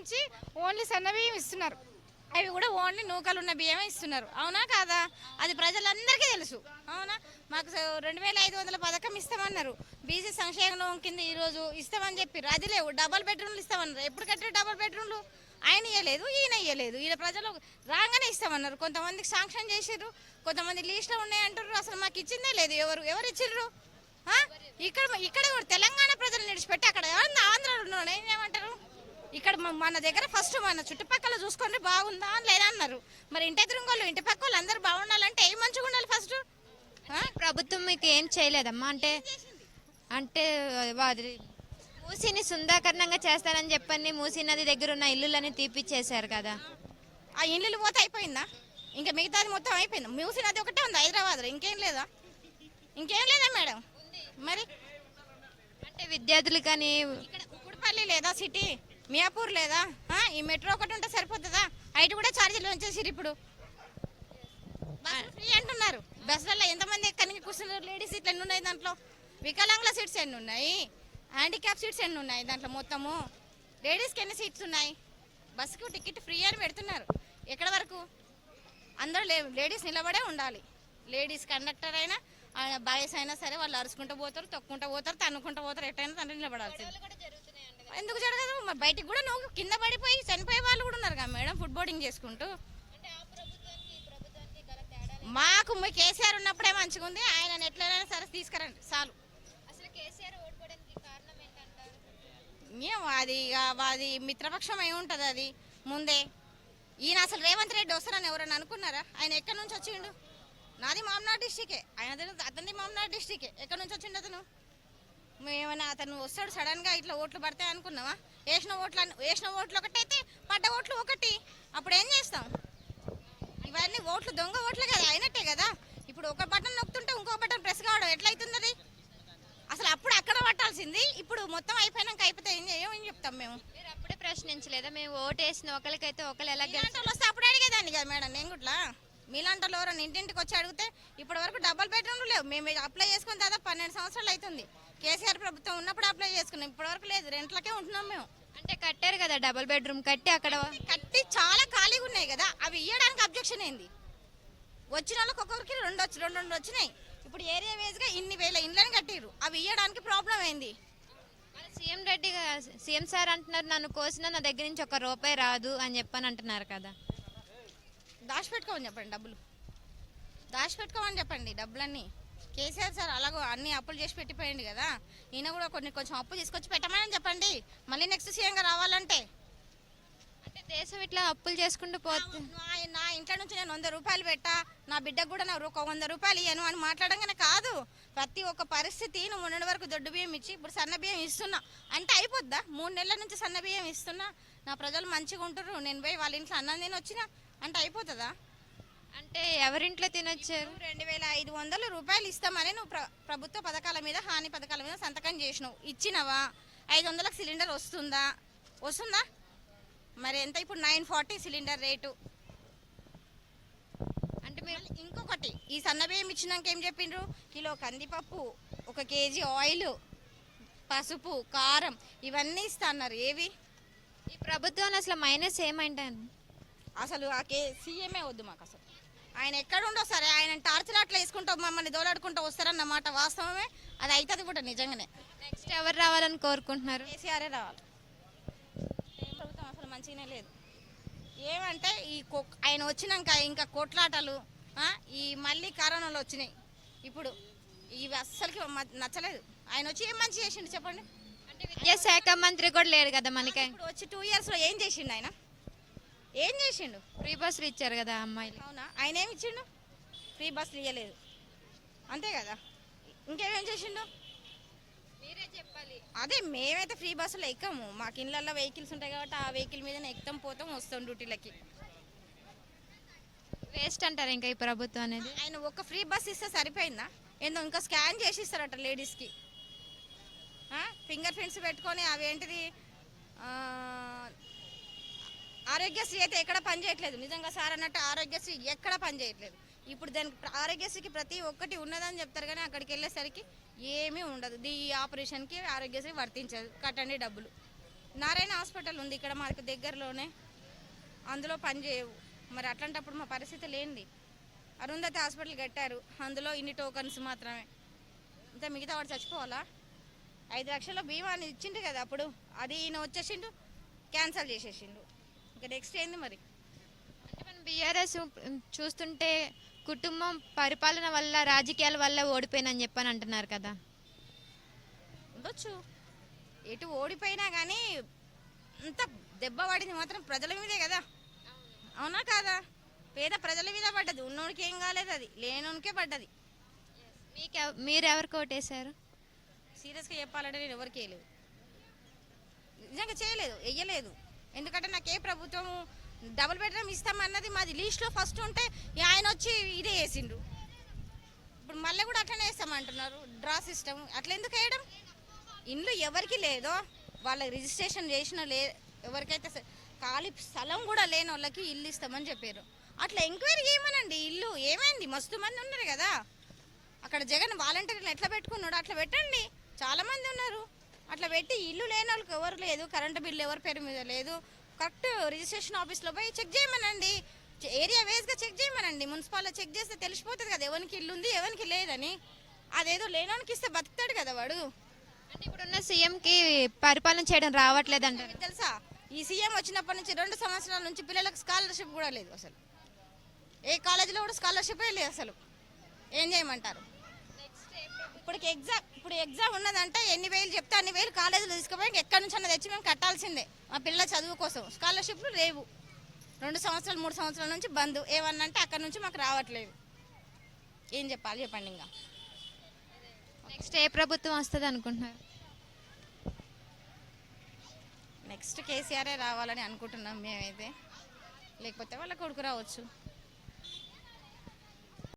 నుంచి ఓన్లీ సన్న బియ్యం ఇస్తున్నారు. అవి కూడా ఓన్లీ నూకలు ఉన్న బియ్యమే ఇస్తున్నారు. అవునా కాదా? అది ప్రజలందరికీ తెలుసు. అవునా? మాకు రెండు వేల ఐదు వందల పథకం ఇస్తామన్నారు. బీసీ సంక్షేమం కింద ఈరోజు ఇస్తామని చెప్పారు అది లేవు. డబల్ బెడ్రూమ్లు ఇస్తామన్నారు. ఎప్పుడు కట్టారు డబల్ బెడ్రూమ్లు? ఆయన ఇవ్వలేదు ఈయన ఇవ్వలేదు ఈయన ప్రజలు రాగానే ఇస్తామన్నారు. కొంతమందికి శాంక్షన్ చేసారు కొంతమంది లీస్ట్లో ఉన్నాయంటారు అసలు మాకు ఇచ్చిందే లేదు ఎవరు. ఎవరు ఇచ్చిర్రు? ఇక్కడ ఇక్కడ కూడా తెలంగాణ ప్రజలు నిడిచిపెట్టి అక్కడ ఏమన్నా ఆంధ్రాలో ఉన్న ఏం చేయమంటారు ఇక్కడ మన దగ్గర ఫస్ట్ మన చుట్టుపక్కల చూసుకొని బాగుందా అని లేదా అన్నారు. మరి ఇంటి ఎదురుగోళ్ళు ఇంటి పక్క వాళ్ళు అందరూ బాగుండాలంటే ఏం మంచిగా ఉండాలి ఫస్ట్ ప్రభుత్వం మీకు ఏం చేయలేదమ్మా? అంటే అంటే వారి మూసిని సుందరీకరణంగా చేస్తారని చెప్పని మూసీ నది దగ్గర ఉన్న ఇల్లులని తీపిచ్చేశారు కదా. ఆ ఇల్లు పోతే అయిపోయిందా? ఇంకా మిగతాది మొత్తం అయిపోయింది? మూసి నది ఒకటే ఉంది హైదరాబాద్లో? ఇంకేం లేదా? ఇంకేం లేదా మేడం? మరి? అంటే విద్యార్థులు కానీ ఇక్కడ ఉప్పుడుపల్లి లేదా సిటీ? మియాపూర్ లేదా? ఈ మెట్రో ఒకటి ఉంటే సరిపోతుందా? ఐటీ కూడా ఛార్జీలు ఉంచేసారు ఇప్పుడు. ఫ్రీ అంటున్నారు. బస్సులలో ఎంతమంది ఎక్కడికి కూర్చున్నారు? లేడీస్ ఇట్లా ఎన్ని ఉన్నాయి దాంట్లో? వికలాంగుల సీట్స్ ఎన్ని ఉన్నాయి? హ్యాండిక్యాప్ సీట్స్ ఎన్ని ఉన్నాయి దాంట్లో మొత్తము? లేడీస్కి ఎన్ని సీట్స్ ఉన్నాయి? బస్సుకు టికెట్ ఫ్రీ అని పెడుతున్నారు. ఎక్కడ వరకు? అందరూ లే లేడీస్ నిలబడే ఉండాలి. లేడీస్ కండక్టర్ అయినా బాయ్స్ అయినా సరే వాళ్ళు అరుచుకుంటూ పోతారు తొక్కుంటూ పోతారు తన్నుకుంటూ పోతారు ఎట్టయినా తండ్రి నిలబడాల్సింది. ఎందుకు జరగదు? మరి బయటికి కూడా నువ్వు కింద పడిపోయి చనిపోయే వాళ్ళు కూడా ఉన్నారు కదా మేడం ఫుడ్ బోర్డింగ్ చేసుకుంటూ. మాకు మీ కేసీఆర్ ఉన్నప్పుడే మంచిగా ఉంది. ఆయన ఎట్లైనా సరే తీసుకురండి చాలు. అసలు కేసీఆర్ అది అది మిత్రపక్షం అయి ఉంటుంది అది ముందే. ఈయన అసలు రేవంత్ రెడ్డి వస్తారని ఎవరైనా అనుకున్నారా? ఆయన ఎక్కడి నుంచి వచ్చిండు? నాది మామనాడు డిస్టికే ఆయన అతని మామనాడు డిస్టికే ఎక్కడి నుంచి వచ్చిండు అతను? మేమైనా అతను వస్తాడు సడన్గా ఇట్లా ఓట్లు పడతాయి అనుకున్నావా? వేసిన ఓట్లు వేసిన ఓట్లు ఒకటైతే పడ్డ ఓట్లు ఒకటి. అప్పుడు ఏం చేస్తాం? ఇవన్నీ ఓట్లు దొంగ ఓట్లు కదా అయినట్టే కదా. ఇప్పుడు ఒక బటన్ నొక్కుతుంటే ఇంకో బటన్ ప్రెస్ కావడం ఎట్లయితుంది అది అసలు అప్పుడు అక్కడ పట్టాల్సింది. ఇప్పుడు మొత్తం అయిపోయినాక అయిపోతే ఏం ఏమని చెప్తాం మేము? మీరు అప్పుడే ప్రశ్నించలేదా? మేము ఓటు వేసిన ఒకరికైతే ఒకరు ఎలా వస్తే అప్పుడు అడిగేదాన్ని కదా మేడం నేను కూడా. మీలాంటి వాళ్ళు ఎవరైనా ఇంటింటికి వచ్చి అడిగితే ఇప్పటి వరకు డబల్ బెడ్రూమ్లు లేవు. మేము అప్లై చేసుకుని దాదాపు పన్నెండు సంవత్సరాలు అవుతుంది. కేసీఆర్ ప్రభుత్వం ఉన్నప్పుడు అప్లై చేసుకున్నాం. ఇప్పటి వరకు లేదు. రెంట్లకే ఉంటున్నాం మేము. అంటే కట్టారు కదా డబుల్ బెడ్రూమ్ కట్టి అక్కడ కట్టి చాలా ఖాళీగా ఉన్నాయి కదా. అవి ఇవ్వడానికి అబ్జెక్షన్ ఏంది? వచ్చిన వాళ్ళకి ఒక్కొక్కరికి రెండు వచ్చి రెండు రెండు వచ్చినాయి. ఇప్పుడు ఏరియా వేస్గా ఇన్ని వేల ఇండ్లని కట్టిర్రు. అవి ఇవ్వడానికి ప్రాబ్లం ఏంది? సీఎం రెడ్డి సీఎం సార్ అంటున్నారు నన్ను కోసినా నా దగ్గర నుంచి ఒక రూపాయి రాదు అని చెప్పని అంటున్నారు కదా. దాచిపెట్టుకోమని చెప్పండి డబ్బులు. దాచిపెట్టుకోమని చెప్పండి డబ్బులన్నీ. కేసీఆర్ సార్ అలాగో అన్ని అప్పులు చేసి పెట్టిపోయింది కదా. ఈయన కూడా కొన్ని కొంచెం అప్పు తీసుకొచ్చి పెట్టమని చెప్పండి. మళ్ళీ నెక్స్ట్ సీఎంగా రావాలంటే. అంటే దేశం ఇట్లా అప్పులు చేసుకుంటూ పోతే నా ఇంట్లో నుంచి నేను వంద రూపాయలు పెట్టా. నా బిడ్డకు కూడా నా ఒక వంద రూపాయలు ఇయ్యను అని మాట్లాడంగానే కాదు. ప్రతి ఒక్క పరిస్థితి నువ్వు మొన్నటి వరకు దొడ్డు బియ్యం ఇచ్చి ఇప్పుడు సన్న బియ్యం ఇస్తున్నా. అంటే అయిపోద్దా? మూడు నెలల నుంచి సన్న బియ్యం ఇస్తున్నా. నా ప్రజలు మంచిగా ఉంటారు నేను పోయి వాళ్ళ ఇంట్లో అన్నం తిని వచ్చిన అంటే అయిపోతుందా? అంటే ఎవరింట్లో తినొచ్చారు? రెండు వేల ఐదు వందల రూపాయలు ఇస్తామని నువ్వు ప్ర- ప్రభుత్వ పథకాల మీద హాని పథకాల మీద సంతకం చేసినావు. ఇచ్చినవా? ఐదు వందలకు సిలిండర్ వస్తుందా? వస్తుందా? మరి ఎంత? ఇప్పుడు నైన్ ఫార్టీ సిలిండర్ రేటు. అంటే మీరు ఇంకొకటి ఈ సన్నబియ్యం ఇచ్చినాక ఏం చెప్పిండ్రు? కిలో కందిపప్పు ఒక కేజీ ఆయిల్ పసుపు కారం ఇవన్నీ ఇస్తా అన్నారు ఏవి? ఈ ప్రభుత్వం అసలు మైనస్ ఏమంటాను అసలు ఆ కే సీఎంఏ వద్దు మాకు అసలు. ఆయన ఎక్కడ ఉండో సరే ఆయన టార్చర్ అట్లా వేసుకుంటూ మమ్మల్ని దోలాడుకుంటూ వస్తారన్నమాట వాస్తవమే. అది అవుతుంది కూడా నిజంగానే. నెక్స్ట్ ఎవరు రావాలని కోరుకుంటున్నారు? కేసీఆరే రావాలి. ఏం ప్రభుత్వం అసలు మంచిగానే లేదు. ఏమంటే ఈ ఆయన వచ్చినాక ఇంకా కొట్లాటలు ఈ మళ్ళీ కరోనాలు వచ్చినాయి. ఇప్పుడు ఇవి అస్సలకి నచ్చలేదు. ఆయన వచ్చి ఏం మంచి చేసిండు చెప్పండి? అంటే విద్యాశాఖ మంత్రి కూడా లేడు కదా మనకి. ఇప్పుడు వచ్చి టూ ఇయర్స్లో ఏం చేసిండు ఆయన? ఏం చేసిండు? ఫ్రీ బస్సులు ఇచ్చారు కదా అమ్మాయిలు. అవునా? ఆయన ఏమి ఇచ్చిండు? ఫ్రీ బస్సులు ఇవ్వలేదు అంతే కదా? ఇంకేమేం చేసిండు? మీరే చెప్పాలి. అదే మేమైతే ఫ్రీ బస్సులో ఎక్కము. మాకు ఇళ్ళల్లో వెహికల్స్ ఉంటాయి కాబట్టి ఆ వెహికల్ మీద ఎక్కుతాం పోతాం వస్తాం డ్యూటీలకి. వేస్ట్ అంటారు ఇంకా ఈ ప్రభుత్వం అనేది. ఆయన ఒక ఫ్రీ బస్ ఇస్తే సరిపోయిందా? ఏందో ఇంకా స్కాన్ చేసి ఇస్తారట లేడీస్కి ఫింగర్ ప్రింట్స్ పెట్టుకొని అవి ఏంటిది ఆరోగ్యశ్రీ అయితే ఎక్కడ పని చేయట్లేదు. నిజంగా సార్ అన్నట్టు ఆరోగ్యశ్రీ ఎక్కడ పనిచేయట్లేదు ఇప్పుడు దానికి ఆరోగ్యశ్రీకి ప్రతి ఒక్కటి ఉన్నదని చెప్తారు కానీ అక్కడికి వెళ్ళేసరికి ఏమీ ఉండదు. ఈ ఆపరేషన్కి ఆరోగ్యశ్రీ వర్తించదు. కట్టండి డబ్బులు. నారాయణ హాస్పిటల్ ఉంది ఇక్కడ మాకు దగ్గరలోనే. అందులో పనిచేయవు మరి అట్లాంటప్పుడు మా పరిస్థితి లేనిది. అరుంధతి హాస్పిటల్ కట్టారు. అందులో ఇన్ని టోకన్స్ మాత్రమే. ఇంకా మిగతా వాడు చచ్చిపోవాలా? ఐదు లక్షల బీమా అని ఇచ్చిండు కదా అప్పుడు. అది ఈయన వచ్చేసిండు క్యాన్సిల్ చేసేసిండు. ఇంకా నెక్స్ట్ ఏంది మరి? అంటే మనం బీఆర్ఎస్ చూస్తుంటే కుటుంబం పరిపాలన వల్ల రాజకీయాల వల్ల ఓడిపోయిందని చెప్పని అంటున్నారు కదా. ఉండొచ్చు. ఎటు ఓడిపోయినా కానీ అంత దెబ్బ పడింది మాత్రం ప్రజల మీదే కదా. అవునా కాదా? పేద ప్రజల మీద పడ్డది. ఉన్నోడికి ఏం కాలేదు అది. లేనోనికే పడ్డది. మీకు మీరు ఎవరికి ఓటేశారు సీరియస్గా చెప్పాలంటే నేను ఎవరికి వేయలేదు. నిజంగా చేయలేదు. వెయ్యలేదు ఎందుకంటే నాకు ఏ ప్రభుత్వం డబుల్ బెడ్రూమ్ ఇస్తామన్నది మాది. లీస్ట్లో ఫస్ట్ ఉంటే ఆయన వచ్చి ఇదే వేసిండు ఇప్పుడు మళ్ళీ కూడా అట్లనే వేస్తామంటున్నారు డ్రా సిస్టమ్. అట్లా ఎందుకు వేయడం? ఇండ్లు ఎవరికి లేదో వాళ్ళకి రిజిస్ట్రేషన్ చేసిన లే ఎవరికైతే ఖాళీ స్థలం కూడా లేని వాళ్ళకి ఇల్లు ఇస్తామని చెప్పారు. అట్లా ఎంక్వైరీ చేయమనండి. ఇల్లు ఏమైంది? మస్తు మంది ఉన్నారు కదా. అక్కడ జగన్ వాలంటీర్లు ఎట్లా పెట్టుకున్నాడు అట్లా పెట్టండి. చాలామంది ఉన్నారు. అట్లా పెట్టి ఇల్లు లేని వాళ్ళకి ఎవరు లేదు. కరెంటు బిల్లు ఎవరి పేరు మీద లేదు. కరెక్ట్ రిజిస్ట్రేషన్ ఆఫీస్లో పోయి చెక్ చేయమనండి. ఏరియా వేస్గా చెక్ చేయమనండి. మున్సిపాల్లో చెక్ చేస్తే తెలిసిపోతుంది కదా ఎవరికి ఇల్లు ఉంది ఎవరికి లేదని. అదేదో లేనోనికి ఇస్తే బతుకుతాడు కదా వాడు. అంటే ఇప్పుడున్న సీఎంకి పరిపాలన చేయడం రావట్లేదు మీకు తెలుసా? ఈ సీఎం వచ్చినప్పటి నుంచి రెండు సంవత్సరాల నుంచి పిల్లలకు స్కాలర్షిప్ కూడా లేదు అసలు. ఏ కాలేజీలో కూడా స్కాలర్షిప్ లేదు అసలు. ఏం చేయమంటారు? ఇప్పటికి ఎగ్జామ్ ఇప్పుడు ఎగ్జామ్ ఉన్నదంటే ఎన్ని వేలు చెప్తే అన్ని వేలు కాలేజీలో తీసుకుపోయి ఎక్కడి నుంచి అన్న తెచ్చి మేము కట్టాల్సిందే. మా పిల్లల చదువు కోసం. స్కాలర్షిప్లు లేవు. రెండు సంవత్సరాలు మూడు సంవత్సరాల నుంచి బంద్. ఏమన్నా అంటే అక్కడ నుంచి మాకు రావట్లేదు. ఏం చెప్పాలి చెప్పండి ఇంకా. నెక్స్ట్ ఏ ప్రభుత్వం వస్తుంది అనుకుంటున్నారు? నెక్స్ట్ కేసీఆరే రావాలని అనుకుంటున్నాం మేమైతే. లేకపోతే వాళ్ళ కొడుకు రావచ్చు.